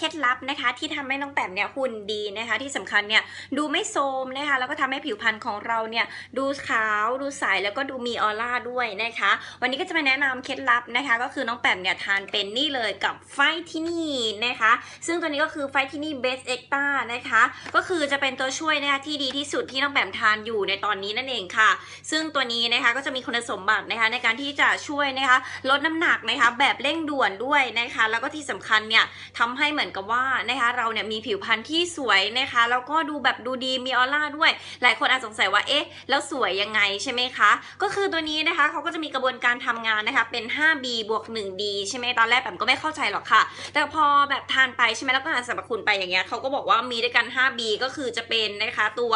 เคล็ดลับนะคะ ที่ทำให้น้องแปมเนี่ยหุ่นดีนะคะ ที่สำคัญเนี่ยดูไม่โทรมนะคะ แล้วก็ทำให้ผิวพรรณของเราเนี่ยดูขาวดูใสแล้วก็ดูมีออร่าด้วยนะคะ วันนี้ก็จะมาแนะนำเคล็ดลับนะคะ ก็คือน้องแปมเนี่ยทานเป็นนี่เลยกับไฟที่นี่นะคะ ซึ่งตัวนี้ก็คือไฟที่นี่เบสเอ็กต้านะคะ ก็คือจะเป็นตัวช่วยนะคะที่ดีที่สุดที่น้องแปมทานอยู่ในตอนนี้นั่นเองค่ะ ซึ่งตัวนี้นะคะก็จะมีคุณสมบัตินะคะในการที่จะช่วยนะคะลดน้ำหนักนะคะแบบเร่งด่วนด้วยนะคะ แล้วก็ที่สำคัญเนี่ยทำให้เหมือนกับว่านะคะเราเนี่ยมีผิวพรรณที่สวยนะคะแล้วก็ดูแบบดูดีมีออร่าด้วย หลายคนอาจสงสัยว่าเอ๊ะแล้วสวยยังไงใช่ไหมคะก็คือตัวนี้นะคะเขาก็จะมีกระบวนการทำงานนะคะเป็น 5B บวก 1D ใช่ไหมตอนแรกแบบก็ไม่เข้าใจหรอกค่ะ แต่พอแบบทานไปใช่ไหมแล้วก็อ่านสรรพคุณไปอย่างเงี้ยเขาก็บอกว่ามีด้วยกัน 5B ก็คือจะเป็นนะคะตัว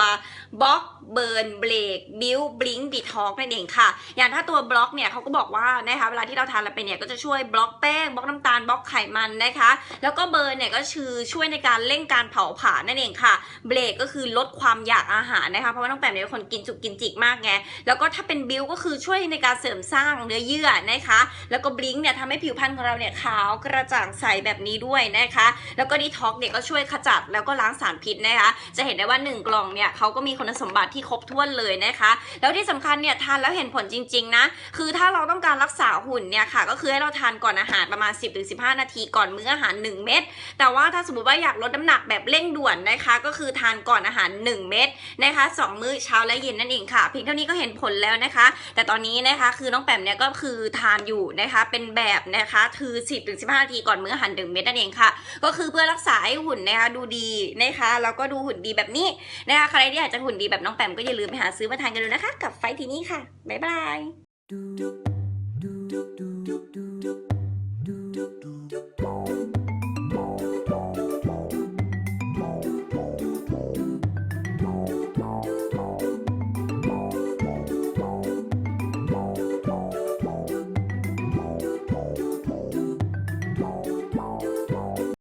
บล็อกเบิร์นเบรกบิวบลิงดีท็อกนั่นเองค่ะ อย่างถ้าตัวบล็อกเนี่ยเขาก็บอกว่านะคะเวลาที่เราทานแล้วไปเนี่ยก็จะช่วยบล็อกแป้งบล็อกน้ำตาลบล็อกไขมันนะคะ แล้วก็เบิร์นเนี่ยก็คือช่วยในการเร่งการเผาผลาญนั่นเองค่ะเบรกก็คือลดความอยากอาหารนะคะเพราะว่าน้องแปมเนี่ยเป็นคนกินจุกกินจิกมากไงแล้วก็ถ้าเป็นบิวก็คือช่วยในการเสริมสร้างเนื้อเยื่อนะคะแล้วก็บลิงเนี่ยทำให้ผิวพรรณของเราเนี่ยขาวกระจ่างใสแบบนี้ด้วยนะคะแล้วก็ดีท็อกเนี่ยก็ช่วยขจัดแล้วก็ล้างสารพิษนะคะจะเห็นได้ว่า 1 กล่องเนี่ยเขาก็มีคุณสมบัติที่ครบถ้วนเลยนะคะ แล้วที่สำคัญเนี่ยทานแล้วเห็นผลจริงๆนะคือถ้าเราต้องการรักษาหุ่นเนี่ยค่ะก็คือให้เราทานก่อนอาหารประมาณ 10-15 นาทีก่อนมื้ออาหาร 1 เม็ดแต่ว่าถ้าสมมติว่าอยากลดน้ำหนักแบบเร่งด่วนนะคะ ก็คือทานก่อนอาหาร 1 เม็ดนะคะสองมื้อเช้าและเย็นนั่นเองค่ะ เพียงเท่านี้ก็เห็นผลแล้วนะคะ แต่ตอนนี้นะคะคือน้องแปมเนี่ยก็คือทานอยู่นะคะเป็นแบบนะคะคือ 10-15 นาทีก่อนมื้ออาหาร 1 เม็ดนั่นเองค่ะ ก็คือเพื่อรักษาให้หุ่นนะคะดูดีนะคะแล้วก็ดูหุ่นดีแบบนี้นะคะใครที่อยากจะหุ่นดีแบบน้องแปมก็อย่าลืมไปหาซื้อมาทานกันดูนะคะ กับไฟทีนี้ค่ะบ๊ายบาย